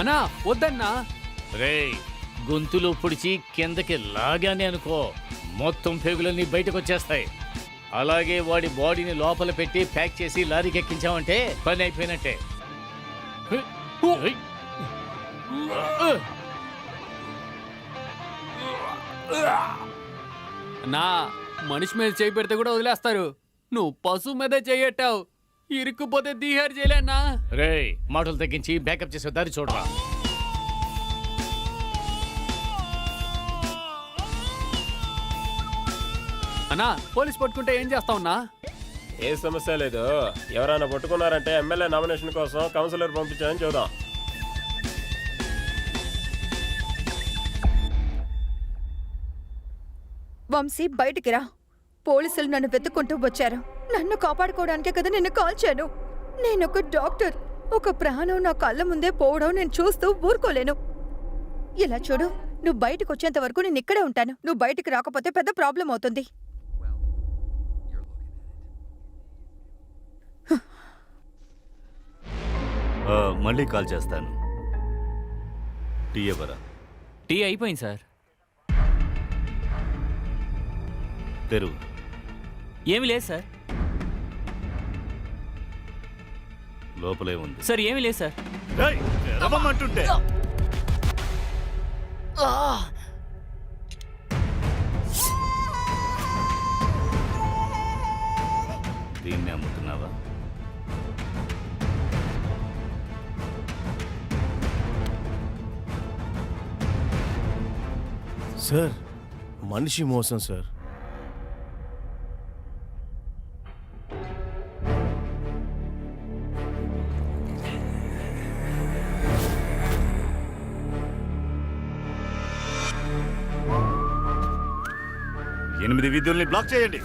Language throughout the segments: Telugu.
అన్నా వద్దన్నా. రేయ్ గొంతులో పొడిచి కిందకి లాగానే అనుకో. మొత్తం పేగులన్నీ బయటకు వచ్చేస్తాయి అలాగే వాడి బాడీని లోపల పెట్టి ప్యాక్ చేసి లారీకి ఎక్కించామంటే పని అయిపోయినట్టే. నా మనిషి మీద చేయి పెడితే కూడా వదిలేస్తారు. నువ్వు పశువు మీదే చేయట్టావు ఇరుక్కుపోతే దీహారు చేయలేనా రేయ్ మాటలు తగ్గించి బ్యాకప్ చేసే దారి చూడరా. అన్నా పోలీస్ పట్టుకుంటే ఏం చేస్తావున్నా? ఏ సమస్య లేదు. ఎవరైనా పట్టుకున్నారంటే ఎమ్మెల్యే నామినేషన్ కోసం కౌన్సిలర్ పంపించాలని చూద్దాం. వంశీ బయటికి రా. పోలీసులు నన్ను వెతుక్కుంటూ వచ్చారు. నన్ను కాపాడుకోవడానికే కదా నిన్ను కాల్చాను నేను ఒక డాక్టర్. ఒక ప్రాణం నా కళ్ళ ముందే పోవడం నేను చూస్తూ ఊరుకోలేను. ఇలా చూడు నువ్వు బయటకు వచ్చేంత వరకు నేను ఇక్కడే ఉంటాను. నువ్వు బయటికి రాకపోతే పెద్ద ప్రాబ్లం అవుతుంది. ఆ, మళ్ళీ కాల్ చేస్తాను. టీ ఎవరా టీ అయిపోయింది సార్. తెరువు. ఏమి లేదు సార్. లోపలే ఉంది. సార్ ఏమీ లేదు సార్. ఏయ్, తెరవమంటుంటే. దీన్ని అమ్ముతున్నావా? సార్ మనిషి మోసం సార్. ఎనిమిది విధుల్ని బ్లాక్ చేయండి.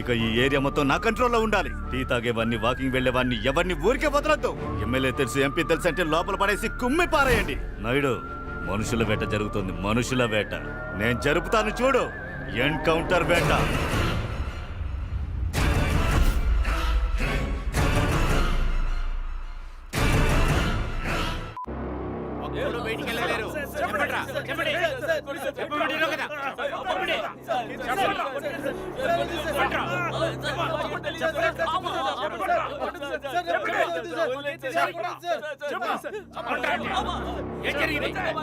ఇక ఈ ఏరియా మొత్తం నా కంట్రోల్లో ఉండాలి. టీ తాగేవాడిని వాకింగ్ వెళ్ళేవాడిని ఎవరిని ఊరికే వదలద్దు. ఎమ్మెల్యే తెలుసు ఎంపీ తెలుసు అంటే లోపల పడేసి కుమ్మి పారేయండి. నాయుడు మనుషుల వేట జరుగుతుంది మనుషుల వేట. నేను జరుపుతాను చూడు. ఎన్కౌంటర్ వేట.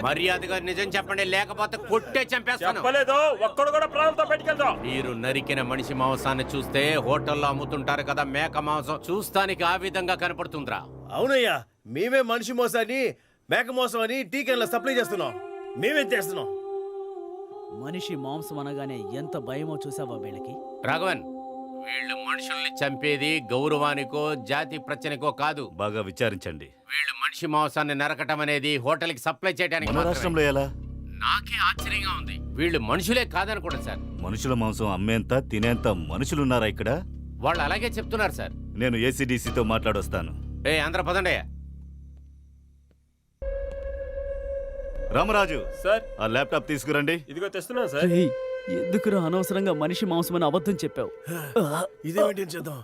మర్యాదగా నిజం చెప్పండి లేకపోతే కొట్టే చంపేస్తాను. చెప్పలేదు ఒక్కడు కూడా ప్రాణంతో పెట్టుకెళ్తాం మీరు నరికిన మనిషి మాంసాన్ని చూస్తే హోటల్లో అమ్ముతుంటారు కదా మేక మాంసం చూస్తానికి ఆ విధంగా కనపడుతుందిరా. అవునయ్యా మేమే మనిషి మోసాన్ని మేక మోసం అని టీకెన్ల సప్లై చేస్తున్నాం. మేమే చేస్తున్నాం. మనిషి మాంసం అనగానే ఎంత భయమో చూసావా వీళ్ళకి? రాఘవన్ వీళ్ళు మనుషుల్ని చంపేది గౌరవానికో జాతి ప్రచనకో కాదు. బాగా విచారించండి. వీళ్ళు మనిషి మాంసాన్ని నరకటం అనేది హోటల్కి సప్లై చేయడానికి మన మాత్రమే. రాష్ట్రంలో ఎలా? నాకే ఆశ్చర్యంగా ఉంది. వీళ్ళు మనుషులే కాదనుకోండి సార్. మనుషుల మాంసం అమ్మేంత తినేంత మనుషులున్నారా ఇక్కడ? వాళ్ళు అలాగే చెప్తున్నారు సార్. నేను ఏసీడీసీతో మాట్లాడొస్తాను. ఏ అందరూ పదండి రామరాజు. సార్. ఆ ల్యాప్టాప్ తీసుకురండి. ఇదిగో తెస్తున్నాను సార్. ఎందుకురా అనవసరంగా మనిషి మాంసం అని అబద్ధం చెప్పావు? ఇదే మెయింటైన్ చేద్దాం?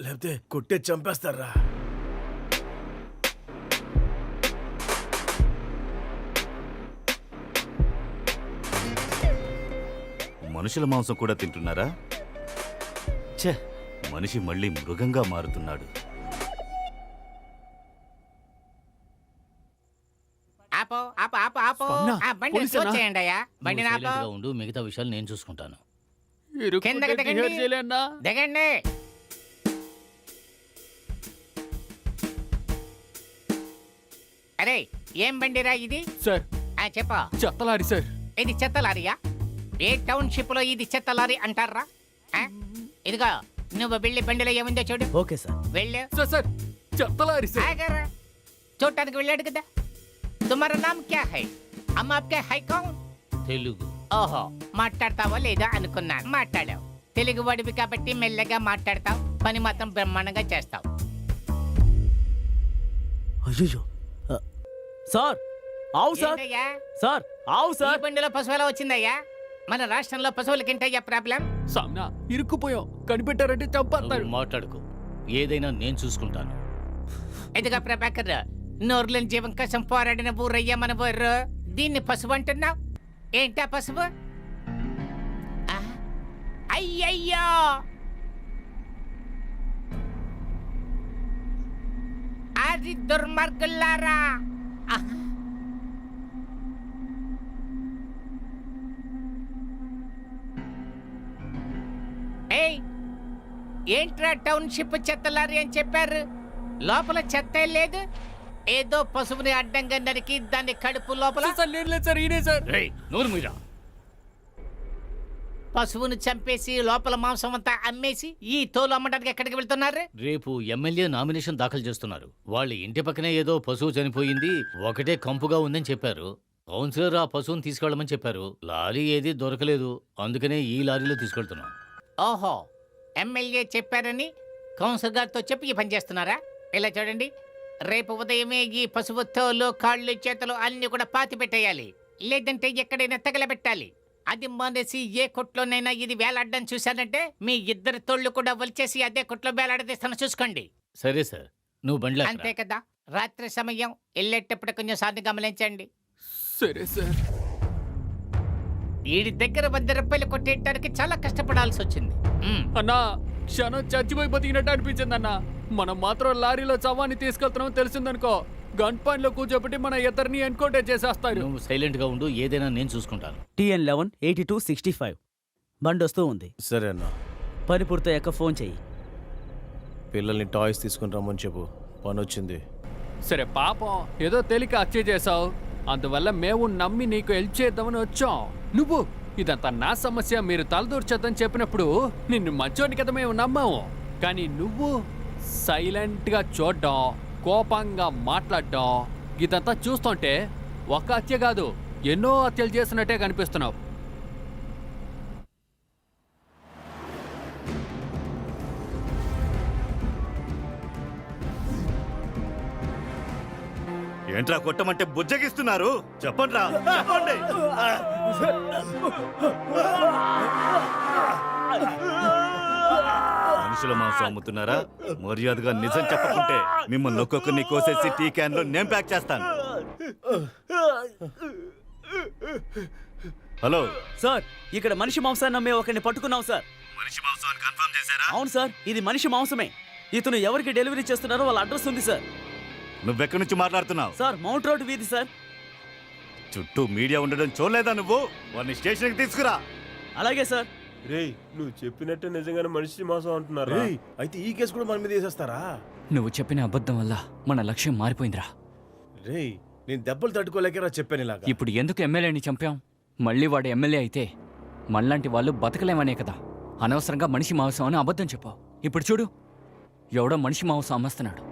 లేకపోతే కొట్టే చంపేస్తారా? మనుషుల మాంసం కూడా తింటున్నారా? ఛే. మనిషి మళ్ళీ మృగంగా మారుతున్నాడు. ఆపో ఆపో ఆపో ఆపో స్పందన, ఆ బండి పోలీసేనా? స్లో చేయండి అయ్యా? బండి నువ్వు ఆపో silent గా ఉండు మిగతా విషయాలు నేను చూసుకుంటాను. కిందకి దిగండి. అరే ఏం బండిరా ఇది? సార్. ఆ చెప్పా. చెత్తలారి సార్. ఇది చెత్త లారీయా? ఏ టౌన్షిప్లో ఇది చెత్త లారీ అంటారా? ఆ? ఇదిగో నువ్వు వెళ్ళి బండిలో ఏముందో చూడు. Okay sir. వెళ్ళు. Sir sir. చెత్తలారి సార్. ఆగరా. చూడటానికి వెళ్ళాడు కదా. తుమారా నామ్ క్యా హై? అమ్మ ఆప్కే హై కౌన్ తెలుగు. ఓహో మాట్లాడతావో లేదా అనుకున్నాను. మాట్లాడావు. తెలుగు వాడివి కాబట్టి మెల్లగా మాట్లాడతావు. పని మాత్రం బ్రహ్మాండంగా చేస్తావు. అయ్యో సార్ ఆవు సార్. ఏంటయ్యా? సార్ ఆవు ఈ సార్. బండిలో పశువుల వచ్చిందయ్యా? మన రాష్ట్రంలో పశువులకింటయ్యా ప్రాబ్లం? సామ్నా ఇరుక్కుపోయాం కనిపెట్టారంటే చంపేస్తారు. నువ్వు మాట్లాడుకో. ఏదైనా నేను చూసుకుంటాను. ఇదిగా ప్రభాకర్ నోర్లేని జీవం కోసం పోరాడిన ఊరయ్య మన ఊర్రు దీన్ని పసుపు అంటున్నావు ఏంటా పసుపు అయ్యయ్యో! అది దుర్మార్గులారా ఏయ్! ఏంట్రా టౌన్షిప్ చెత్తలారి అని చెప్పారు? లోపల చెత్త లేదు? ఏదో పశువుని అడ్డంగా నరికి దాని కడుపు లోపల సార్ లేదు సార్ ఈయనే సార్. రేయ్ నోరు మీరా పశువును చంపేసి లోపల మాంసం అంతా అమ్మేసి ఈ తోలు అమ్మడానికి ఎక్కడికి వెళ్తున్నారు? రేపు ఎమ్మెల్యే నామినేషన్ దాఖలు చేస్తున్నారు. వాళ్ళ ఇంటి పక్కనే ఏదో పశువు చనిపోయింది ఒకటే కంపుగా ఉందని చెప్పారు. కౌన్సిలర్ ఆ పశువుని తీసుకెళ్ళమని చెప్పారు. లారీ ఏది దొరకలేదు. అందుకనే ఈ లారీలో తీసుకెళ్తున్నాం. ఓహో ఎమ్మెల్యే చెప్పారని కౌన్సిలర్ గారితో చెప్పి ఈ పని చేస్తున్నారా? ఇలా చూడండి. రేపు ఉదయమే ఈ పశువు తోలు కాళ్ళు చేతులు అన్ని కూడా పాతి పెట్టేయాలి. లేదంటే ఎక్కడైనా తగలబెట్టాలి. అది మానేసి ఏ కొట్లోనైనా ఇది వేలాడడం చూశానంటే మీ ఇద్దరు తోళ్ళు కూడా వలిచేసి అదే కొట్లో వేలాడదీస్తాను చూసుకోండి. సరే సార్. నువ్వు బండ్లో అంతే కదా. రాత్రి సమయం. వెళ్ళేటప్పుడు కొంచెం సాధన గమనించండి. సరే సార్. వీడి దగ్గర వంద రూపాయలు కొట్టేయడానికి చాలా కష్టపడాల్సి వచ్చింది. అన్నా క్షణం చచ్చిపోయి బతికినట్టు అనిపించింది అన్న మనం మాత్రం లారీలో చవాన్ని తీసుకెళ్తున్నాం తెలిసిందనుకో గన్ పాయింట్లో కూర్చోబెట్టి మన ఇద్దరిని ఎన్కౌంటర్ చేసేస్తారు. నువ్వు సైలెంట్గా ఉండు ఏదైనా నేను చూసుకుంటాను. TN eleven eighty two sixty five. బండి వస్తూ ఉంది. సరే అన్న. పని పూర్తయ్యాక ఫోన్ చెయ్యి. పిల్లల్ని టాయ్స్ తీసుకుని రమ్మని చెప్పు. పని వచ్చింది సరే పాపం ఏదో తేలిక హత్య చేసావు అందువల్ల మేము నమ్మి నీకు హెల్ప్ చేద్దామని వచ్చాం. నువ్వు ఇదంతా నా సమస్య మీరు తలదూర్చొద్దని చెప్పినప్పుడు నిన్ను మంచోని కదా మేము నమ్మాము. కానీ నువ్వు సైలెంట్గా చూడడం కోపంగా మాట్లాడడం ఇదంతా చూస్తుంటే ఒక హత్య కాదు ఎన్నో హత్యలు చేసినట్టే కనిపిస్తున్నావు. ఏంట్రా కొట్టమంటే బుజ్జగిస్తున్నారు? చెప్పండి రా చెప్పండి. మనుషుల మాంసం అమ్ముతున్నారా? మర్యాదగా నిజం చెప్పకుంటే మిమ్మల్ని ఒక్కొక్కరిని కోసేసి టీ క్యాన్లో నేను ప్యాక్ చేస్తాను. హలో. సార్ ఇక్కడ మనిషి మాంసాన్ని నమ్మే ఒకరిని పట్టుకున్నాం సార్. మనిషి మాంసం కన్ఫర్మ్ చేశారా? అవును సార్ ఇది మనిషి మాంసమే. ఇతను ఎవరికి డెలివరీ చేస్తున్నారో వాళ్ళ అడ్రస్ ఉంది సార్. నువ్వెక్కడి నుంచి మాట్లాడుతున్నావు? సార్ మౌంట్ రోడ్ వీధి సార్. చుట్టూ మీడియా ఉండడం చూడలేదా నువ్వు? వాడిని స్టేషన్కి తీసుకురా. అలాగే సార్. రేయ్ నువ్వు చెప్పినట్టే నిజంగానే మనిషి మోసం అంటున్నారు? అయితే ఈ కేసు కూడా మన మీద వేసేస్తారా? నువ్వు చెప్పిన అబద్ధం వల్ల మన లక్ష్యం మారిపోయిందిరా. రేయ్ నేను దెబ్బలు తట్టుకోలేకరా చెప్పాను ఇలాగా. ఇప్పుడు ఎందుకు ఎమ్మెల్యేని చంపాం? మళ్ళీ వాడు ఎమ్మెల్యే అయితే మనలాంటి వాళ్ళు బతకలేమనే కదా. అనవసరంగా మనిషి మాంసం అని అబద్ధం చెప్పావు. ఇప్పుడు చూడు ఎవడో మనిషి మాంసం అమ్మస్తున్నాడు.